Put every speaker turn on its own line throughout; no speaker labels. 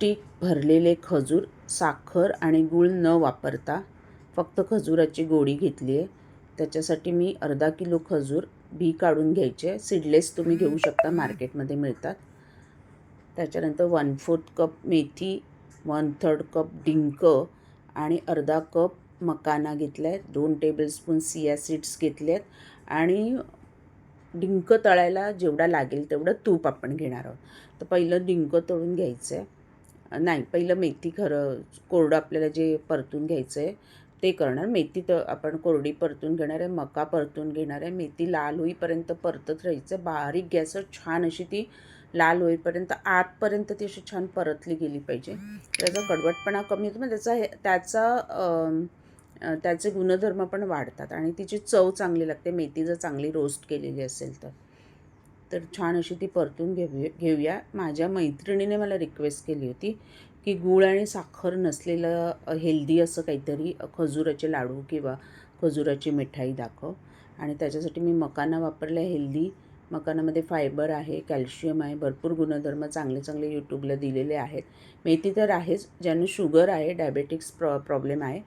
पौष्टिक भरलेले खजूर साखर आणि गूळ न वापरता फक्त खजुराची गोडी घेतली आहे. त्याच्यासाठी मी अर्धा किलो खजूर बी काढून घ्यायचे. सीडलेस तुम्ही घेऊ शकता मार्केटमध्ये मिळतात. त्याच्यानंतर वन फोर्थ कप मेथी वन थर्ड कप डिंक आणि अर्धा कप मकाना घेतला आहे दोन टेबलस्पून सिया सीड्स घेतले आहेत. आणि डिंक तळायला जेवढा लागेल तेवढं तूप आपण घेणार आहोत. तर पहिलं डिंक तळून घ्यायचं आहे. नाही पहिलं मेथी खरं कोरडं आपल्याला जे परतून घ्यायचं आहे ते करणार. मेथी तर आपण कोरडी परतून घेणार आहे मका परतून घेणार आहे. मेथी लाल होईपर्यंत परतत राहायचं. बारीक गॅसवर छान अशी ती लाल होईपर्यंत आतपर्यंत ती अशी छान परतली गेली पाहिजे. त्याचा कडवटपणा कमी होतो. मग त्याचा हे त्याचा त्याचे गुणधर्म पण वाढतात आणि तिची चव चांगली लागते. मेथी जर चांगली रोस्ट केलेली असेल तर. तर छान अशी ती परतून घेऊ घेऊया. माझ्या मैत्रिणीने मला रिक्वेस्ट केली होती की गूळ आणि साखर नसलेलं हेल्दी असं काहीतरी खजुराचे लाडू किंवा खजुराची मिठाई दाखव. आणि त्याच्यासाठी मी मकाना वापरल्या हेल्दी मकानामध्ये फायबर आहे कॅल्शियम आहे भरपूर गुणधर्म चांगले चांगले यूट्यूबला दिलेले आहेत. मेथी तर आहेच ज्यांना शुगर आहे डायबेटिक्स प्रॉ प्रॉब्लेम आहे.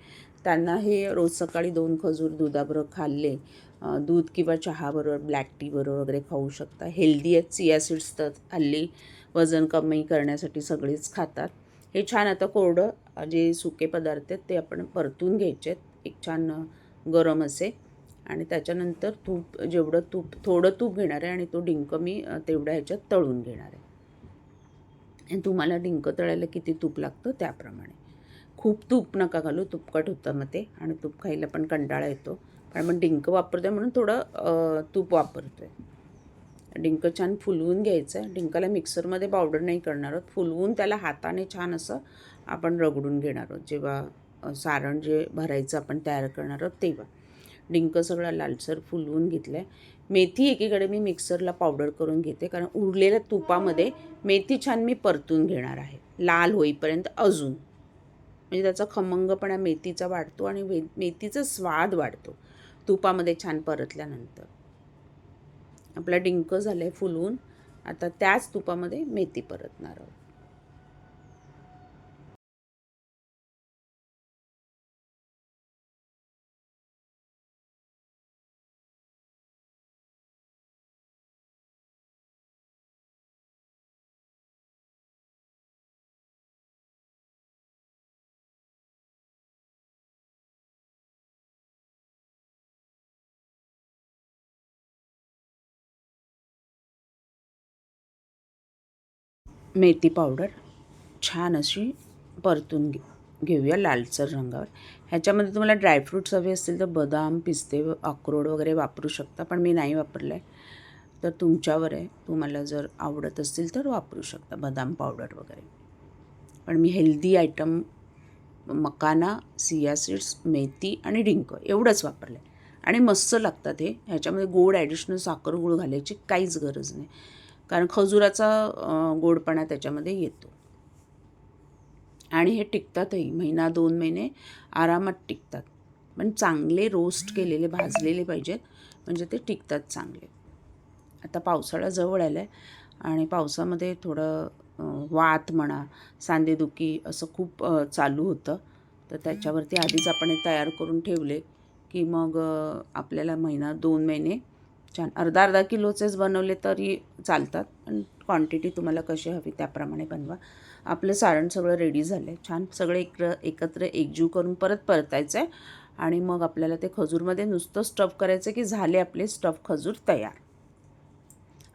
त्यांना हे रोज सकाळी दोन खजूर दुधाबरोबर खाल्ले दूध किंवा चहाबरोबर ब्लॅक टीबरोबर वगैरे खाऊ शकता. हेल्दी आहेत सिया सीड्स तर हल्ली वजन कमी करण्यासाठी सगळेच खातात. हे छान आता कोरडं जे सुके पदार्थ आहेत ते आपण परतून घ्यायचे आहेत एक छान गरम असे. आणि त्याच्यानंतर तूप जेवढं तूप थोडं तूप घेणार आहे आणि तो डिंक मी तेवढ्या ह्याच्यात तळून घेणार आहे. आणि तुम्हाला डिंक तळायला किती तूप लागतं त्याप्रमाणे. खूप तूप नका घालू तुपकट होतं मग ते. आणि तूप खायला पण कंटाळा येतो. पण आपण डिंक वापरतो आहे म्हणून थोडं तूप वापरतो आहे डिंक छान फुलवून घ्यायचं आहे डिंकाला मिक्सरमध्ये पावडर नाही करणार आहोत. फुलवून त्याला हाताने छान असं आपण रगडून घेणार आहोत. जेव्हा सारण जे भरायचं आपण तयार करणार आहोत तेव्हा. डिंक सगळा लालसर फुलवून घेतलं आहे मेथी एकीकडे मी मिक्सरला पावडर करून घेते. कारण उरलेल्या तुपामध्ये मेथी छान मी परतून घेणार आहे. लाल होईपर्यंत अजून. म्हणजे त्याचा खमंगपणा मेथीचा वाढतो आणि मेथीचा स्वाद वाढतो. तुपामध्ये छान परतल्यानंतर. आपला डिंक झालं आहे फुलवून आता त्याच तुपामध्ये मेथी परतणार आहोत. मेथी पावडर छान अशी परतून घे घेऊया लालसर रंगावर. ह्याच्यामध्ये तुम्हाला ड्रायफ्रूट्स हवे असतील तर बदाम पिस्ते अक्रोड वगैरे वापरू शकता पण मी नाही वापरलं आहे तर तुमच्यावर आहे. तुम्हाला जर आवडत असतील तर वापरू शकता बदाम पावडर वगैरे. पण मी हेल्दी आयटम मकाना सिया सीड्स मेथी आणि डिंक एवढंच वापरलं आहे आणि मस्त लागतात हे. ह्याच्यामध्ये गोड ॲडिशनल साखर गुळ घालायची काहीच गरज नाही. कारण खजुराचा गोडपणा त्याच्यामध्ये येतो. आणि हे टिकतातही. महिना दोन महिने आरामात टिकतात. पण चांगले रोस्ट केलेले भाजलेले पाहिजेत. म्हणजे ते टिकतात चांगले. आता पावसाळा जवळ आला आहे आणि पावसामध्ये थोडं वात म्हणा सांधेदुखी असं खूप चालू होतं. तर त्याच्यावरती आधीच आपण हे तयार करून ठेवले की मग आपल्याला महिना दोन महिने छान. अर्धा अर्धा किलोचेच बनवले तरी चालतात पण क्वांटिटी तुम्हाला कशी हवी त्याप्रमाणे बनवा. आपलं सारण सगळं रेडी झालं आहे छान. सगळे एक एकत्र एकजीव करून परत परतायचं आहे आणि मग आपल्याला ते खजूरमध्ये नुसतं स्टफ करायचं की झाले आपले स्टफ खजूर तयार.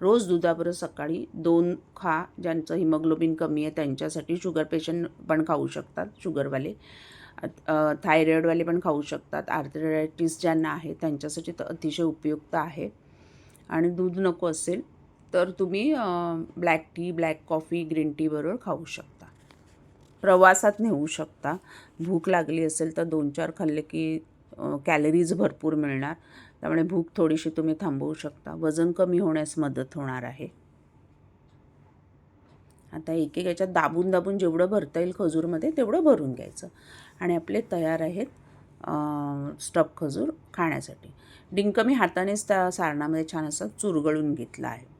रोज दुधाबरोबर सकाळी दोन खा ज्यांचं हिमोग्लोबिन कमी आहे त्यांच्यासाठी शुगर पेशंट पण खाऊ शकतात शुगरवाले थायरॉईडवाले पण खाऊ शकतात. आर्थरायटिस ज्यांना आहे त्यांच्यासाठी तर अतिशय उपयुक्त आहे. आणि दूध नको असेल तर तुम्ही black tea black coffee green टीबरोबर खाऊ शकता. प्रवासात नेऊ शकता. भूक लागली असेल तर दोन चार खाल्ले की कॅलरीज भरपूर मिळणार. त्यामुळे भूक थोडीशी तुम्ही थांबवू शकता. वजन कमी होण्यास मदत होणार आहे. आता एक एक याच्यात दाबून दाबून जेवढं भरता येईल खजूरमध्ये तेवढं भरून घ्यायचं. आणि आपले तयार आहेत स्टफ खजूर खाण्यासाठी. डिंक मी हातानेच त्या सारणामध्ये छान असं चुरगळून घेतला आहे.